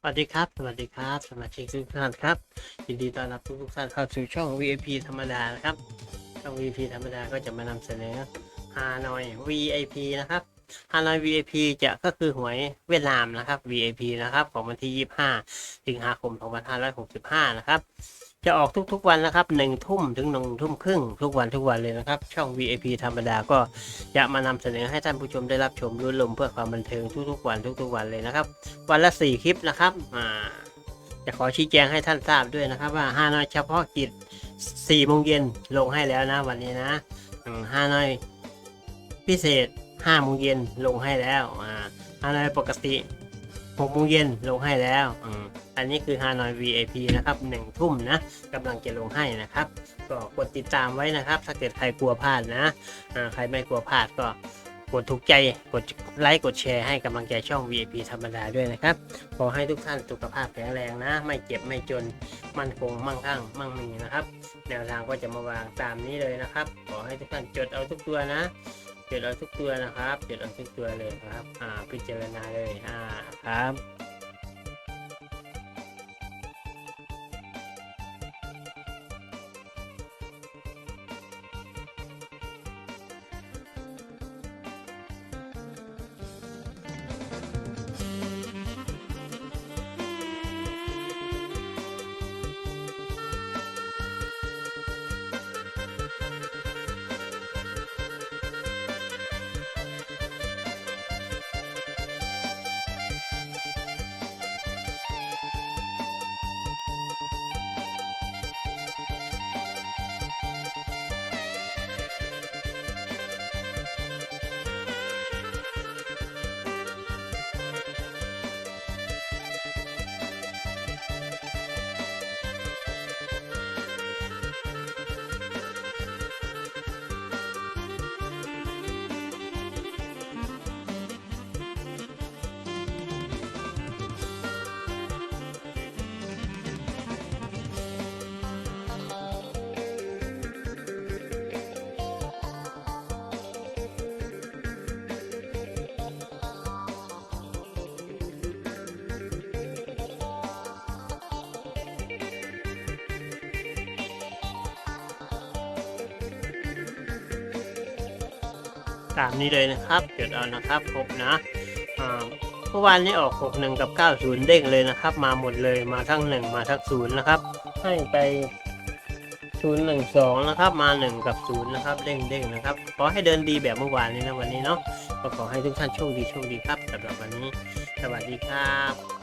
สวัสดีครับ สวัสดีครับสมาชิกทุกท่านครับ ยินดีต้อนรับทุกๆท่านเข้าสู่ช่อง VIP ธรรมดานะครับ ช่อง VIP ธรรมดาก็จะมานำเสนอฮานอย VIP นะครับฮานอย VIP จะก็คือหวยเวียดนามนะครับ VIP นะครับ ของวันที่ 25 สิงหาคม 2565 นะครับ จะออกทุกๆวันนะครับหนึ่งทุ่มถึงหนึ่งทุ่มครึ่งทุกวันทุกวันเลยนะครับ ช่อง VIP ธรรมดาก็จะมานำเสนอให้ท่านผู้ชมได้รับชมรุ่นลมเพื่อความบันเทิงทุกๆ วันทุกๆวันเลยนะครับ วันละสี่คลิปนะครับอ่าจะขอชี้แจงให้ท่านทราบด้วยนะครับ ว่าห้าน้อยเฉพาะกิจสี่โมงเย็นลงให้แล้วนะวันนี้นะห้าน้อยพิเศษห้าโมงเย็นลงให้แล้วอ่าห้าน้อยปกติ หกโมงเย็นลงให้แล้วอืมอันนี้คือฮานอย VIP นะครับหนึ่งทุ่มนะกำลังจะลงให้นะครับ ก็กดติดตามไว้นะครับ ถ้าเกิดใครกลัวพลาดนะอ่าใครไม่กลัวพลาดก็กดถูกใจ กดไลค์ กดแชร์ให้กำลังใจช่อง VIP ธรรมดาด้วยนะครับ ขอให้ทุกท่านสุขภาพแข็งแรงนะ ไม่เจ็บไม่จน มั่นคง มั่งคั่ง มั่งมีนะครับ แนวทางก็จะมาวางตามนี้เลยนะครับ ขอให้ทุกท่านจดเอาทุกตัวนะ จดเอาทุกตัวนะครับจดเอาทุกตัวเลยครับ อ่าพิจารณาเลยอ่าครับ ตามนี้เลยนะครับจดเอานะครับครบนะเมื่อวานนี้ออก 61 กับ 90 เด้งเลยนะครับ มาหมดเลยมาทั้ง 1 มาทั้ง0นะครับ ให้ไป 012 นะครับ มา 1 กับ 0 นะครับ เด้งเด้งนะครับ ขอให้เดินดีแบบเมื่อวานนี้นะวันนี้เนาะก็ขอให้ทุกท่านโชคดีโชคดีครับสำหรับวันนี้ สวัสดีครับ